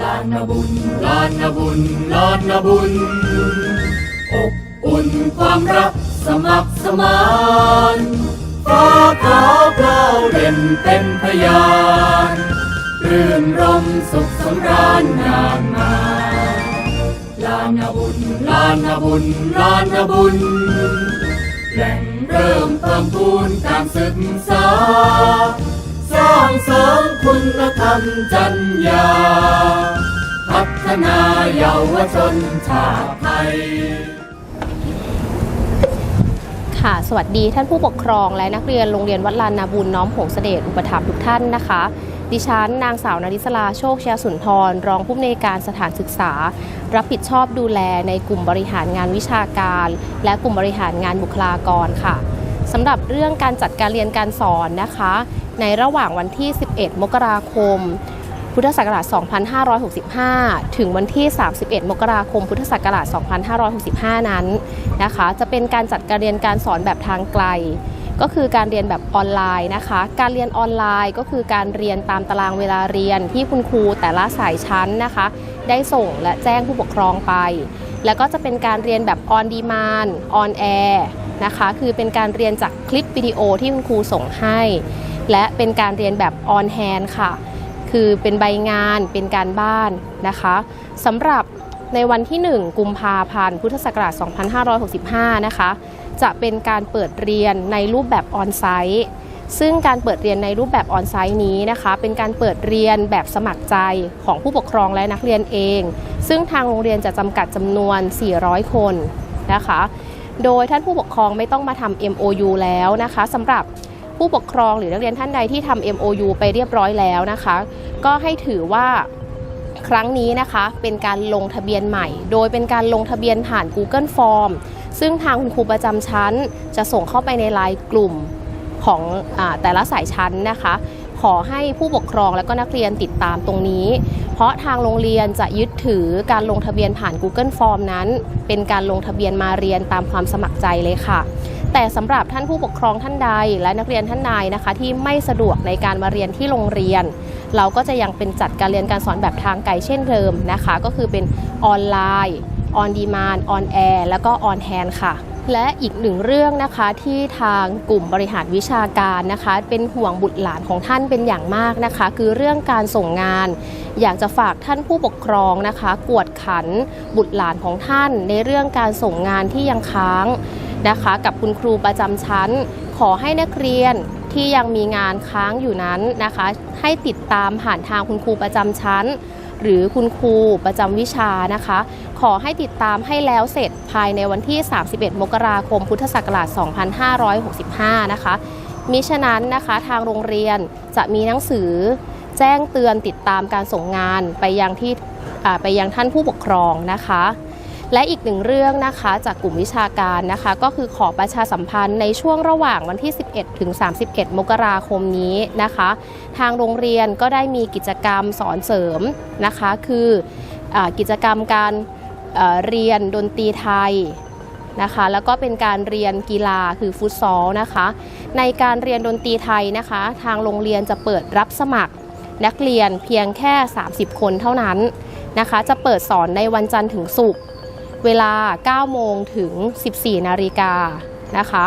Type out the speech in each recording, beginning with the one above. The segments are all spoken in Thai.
ลานนาบุญ ลานนาบุญ ลานนาบุญ อบอุ่นความรักสมัครสมานฟ้าขาวเปล่าเด่นเป็นพยานรื่นรมสุขสำราญงานมา ลานนาบุญ ลานนาบุญ ลานนาบุญ แหล่งเริ่มเพิ่มพูนการศึกษา สร้างเสริมคุณธรรมจัญญา พัฒนาเยาวชนชาติไทย ค่ะ สวัสดีท่านผู้ปกครองและนักเรียนโรงเรียนวัดลานนาบุญน้อมผงเสด็จอุปถัมภ์ทุกท่านนะคะ ดิฉันนางสาวนาริศลาโชคชยสุนทร รองผู้อำนวยการสถานศึกษา รับผิดชอบดูแลในกลุ่มบริหารงานวิชาการ และกลุ่มบริหารงานบุคลากรค่ะสำหรับเรื่องการจัดการเรียนการสอนนะคะ ในระหว่างวันที่ 11 มกราคม พุทธศักราช 2565 ถึงวันที่ 31 มกราคม พุทธศักราช 2565 นั้นนะคะ จะเป็นการจัดการเรียนการสอนแบบทางไกล ก็คือการเรียนแบบออนไลน์นะคะ การเรียนออนไลน์ก็คือการเรียนตามตารางเวลาเรียนที่คุณครูแต่ละสายชั้นนะคะ ได้ส่งและแจ้งผู้ปกครองไป แล้วก็จะเป็นการเรียนแบบออนดีมานออนแอร์นะคะ คือเป็นการเรียนจากคลิปวิดีโอที่คุณครูส่งให้ และเป็นการเรียนแบบออนแฮนค่ะ คือเป็นใบงานเป็นการบ้านนะคะสำหรับในวันที่ 1 กุมภาพันธ์พุทธศักราช 2565 นะคะ จะเป็นการเปิดเรียนในรูปแบบออนไซต์ซึ่งการเปิดเรียนในรูปแบบออนไซต์นี้นะคะ เป็นการเปิดเรียนแบบสมัครใจของผู้ปกครองและนักเรียนเอง ซึ่งทางโรงเรียนจะจำกัดจำนวน 400 คนนะคะ โดยท่านผู้ปกครองไม่ต้องมาทำ MOU แล้วนะคะสำหรับ ผู้ปกครองหรือนักเรียนท่านใดที่ทำ MOU ไปเรียบร้อยแล้วนะคะ ก็ให้ถือว่าครั้งนี้นะคะเป็นการลงทะเบียนใหม่ โดยเป็นการลงทะเบียนผ่าน Google Form ซึ่งทางคุณครูประจำชั้น จะส่งเข้าไปในไลน์กลุ่มของอแต่ละสายชั้นนะคะ ขอให้ผู้ปกครองและก็นักเรียนติดตามตรงนี้ เพราะทางโรงเรียนจะยึดถือการลงทะเบียนผ่าน Google Form นั้น เป็นการลงทะเบียนมาเรียนตามความสมัครใจเลยค่ะ แต่สำหรับท่านผู้ปกครองท่านใด และนักเรียนท่านใดนะคะ ที่ไม่สะดวกในการมาเรียนที่โรงเรียน เราก็จะยังเป็นจัดการเรียนการสอนแบบทางไกลเช่นเดิมนะคะ ก็คือเป็นออนไลน์ออนดีมานออนแอร์แล้วก็ออนแฮนค่ะ และอีกหนึ่งเรื่องนะคะที่ทางกลุ่มบริหารวิชาการนะคะ เป็นห่วงบุตรหลานของท่านเป็นอย่างมากนะคะ คือเรื่องการส่งงาน อยากจะฝากท่านผู้ปกครองนะคะ กวดขันบุตรหลานของท่าน ในเรื่องการส่งงานที่ยังค้าง นะคะ กับคุณครูประจำชั้น ขอให้นักเรียนที่ยังมีงานค้างอยู่นั้นนะคะ ให้ติดตามผ่านทางคุณครูประจำชั้น หรือคุณครูประจำวิชานะคะ ขอให้ติดตามให้แล้วเสร็จภายในวันที่ 31 มกราคม พุทธศักราช 2565 นะคะมิฉะนั้นนะคะทางโรงเรียนจะมีหนังสือแจ้งเตือนติดตามการส่งงานไปยังที่ไปยังท่านผู้ปกครองนะคะ และอีกหนึ่งเรื่องนะคะจากกลุ่มวิชาการนะคะ ก็คือขอประชาสัมพันธ์ในช่วงระหว่างวันที่ 11 ถึง 31 มกราคมนี้นะคะ ทางโรงเรียนก็ได้มีกิจกรรมสอนเสริมนะคะ คืออกิจกรรมการเเรียนดนตรีไทยนะคะแล้วก็เป็นการเรียนกีฬาคือฟุตซอลนะคะ ในการเรียนดนตรีไทยนะคะ ทางโรงเรียนจะเปิดรับสมัคร นักเรียนเพียงแค่ 30 คนเท่านั้นนะคะ จะเปิดสอนในวันจันทร์ถึงศุกร์ เวลา 9 โมงถึง 14 นาฬิกานะคะ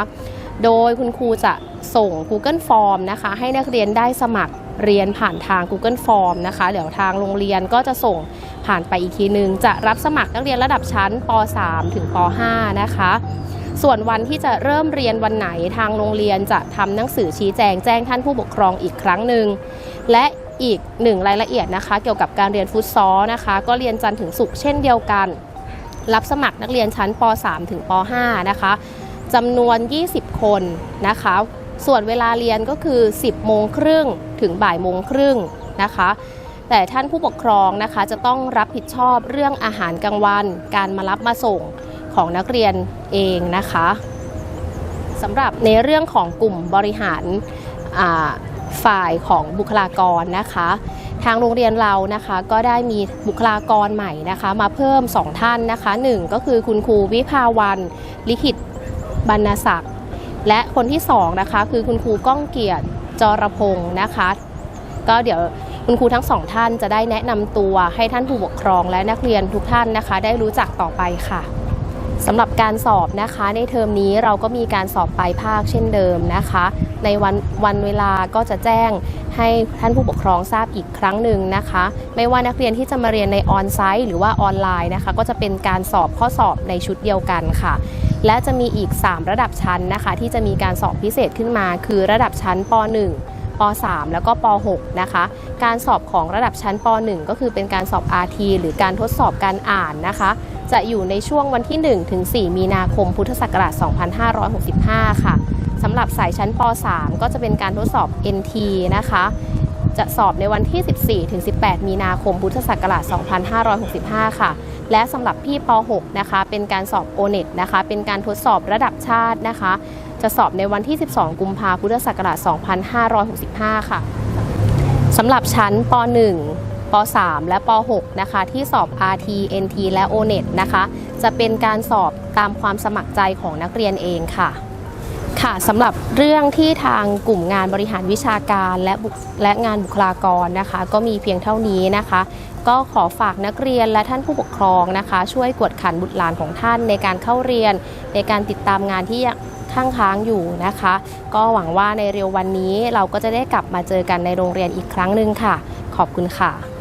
โดยคุณครูจะส่ง Google Form นะคะ ให้นักเรียนได้สมัครเรียนผ่านทาง Google Form นะคะ เดี๋ยวทางโรงเรียนก็จะส่งผ่านไปอีกทีนึง จะรับสมัครนักเรียนระดับชั้นป .3 ถึงป .5 นะคะ ส่วนวันที่จะเริ่มเรียนวันไหนทางโรงเรียนจะทำหนังสือชี้แจงแจ้งท่านผู้ปกครองอีกครั้งหนึ่ง และอีกหนึ่งรายละเอียดนะคะ เกี่ยวกับการเรียนฟุตซอลนะคะ ก็เรียนจันทร์ถึงศุกร์เช่นเดียวกัน รับสมัครนักเรียนชั้นป .3 ถึงป .5 นะคะจำนวน 20 คนนะคะ ส่วนเวลาเรียนก็คือ 10 โมงครึ่งถึงบ่ายโมงครึ่งนะคะ แต่ท่านผู้ปกครองนะคะจะต้องรับผิดชอบเรื่องอาหารกลางวัน การมารับมาส่งของนักเรียนเองนะคะสำหรับในเรื่องของกลุ่มบริหาร ฝ่ายของบุคลากรนะคะ ทางโรงเรียนเรานะคะก็ได้มีบุคลากรใหม่นะคะ มาเพิ่ม 2 ท่านนะคะหนึ่งก็คือคุณครูวิภาวันลิขิตบรรณศักดิ์และคนที่2นะคะคือคุณครูก้องเกียรติจรพงศ์นะคะ ก็เดี๋ยวคุณครูทั้งสองท่านจะได้แนะนำตัวให้ท่านผู้ปกครองและนักเรียนทุกท่านนะคะ ได้รู้จักต่อไปค่ะ สำหรับการสอบนะคะในเทอมนี้เราก็มีการสอบปลายภาคเช่นเดิมนะคะ ในวันวันเวลาก็จะแจ้งให้ท่านผู้ปกครองทราบอีกครั้งหนึ่งนะคะ ไม่ว่านักเรียนที่จะมาเรียนในออนไซต์หรือว่าออนไลน์นะคะ ก็จะเป็นการสอบข้อสอบในชุดเดียวกันค่ะ และจะมีอีก 3 ระดับชั้นนะคะ ที่จะมีการสอบพิเศษขึ้นมา คือระดับชั้นป .1 ป .3 แล้วก็ป .6 นะคะ การสอบของระดับชั้นป .1 ก็คือเป็นการสอบ RT หรือการทดสอบการอ่านนะคะ จะอยู่ในช่วงวันที่ 1 ถึง 4 มีนาคมพุทธศักราช 2565 ค่ะสำหรับสายชั้นป .3 ก็จะเป็นการทดสอบ NT นะคะ จะสอบในวันที่ 14 ถึง 18 มีนาคมพุทธศักราช 2565 ค่ะ และสำหรับพี่ป .6 นะคะ เป็นการสอบ O-NET นะคะ เป็นการทดสอบระดับชาตินะคะ จะสอบในวันที่ 12 กุมภาพพุทธศักราช 2565 ค่ะสำหรับชั้นป .1 ป .3 และป .6 นะคะ ที่สอบ RT NT และ O-NET นะคะ จะเป็นการสอบตามความสมัครใจของนักเรียนเองค่ะค่ะสำหรับเรื่องที่ทางกลุ่มงานบริหารวิชาการและและงานบุคลากรนะคะ ก็มีเพียงเท่านี้นะคะ ก็ขอฝากนักเรียนและท่านผู้ปกครองนะคะ ช่วยกวดขันบุตรหลานของท่านในการเข้าเรียน ในการติดตามงานที่ยังข้างค้างอยู่นะคะ ก็หวังว่าในเร็ววันนี้เราก็จะได้กลับมาเจอกันในโรงเรียนอีกครั้งหนึ่งค่ะ ขอบคุณค่ะ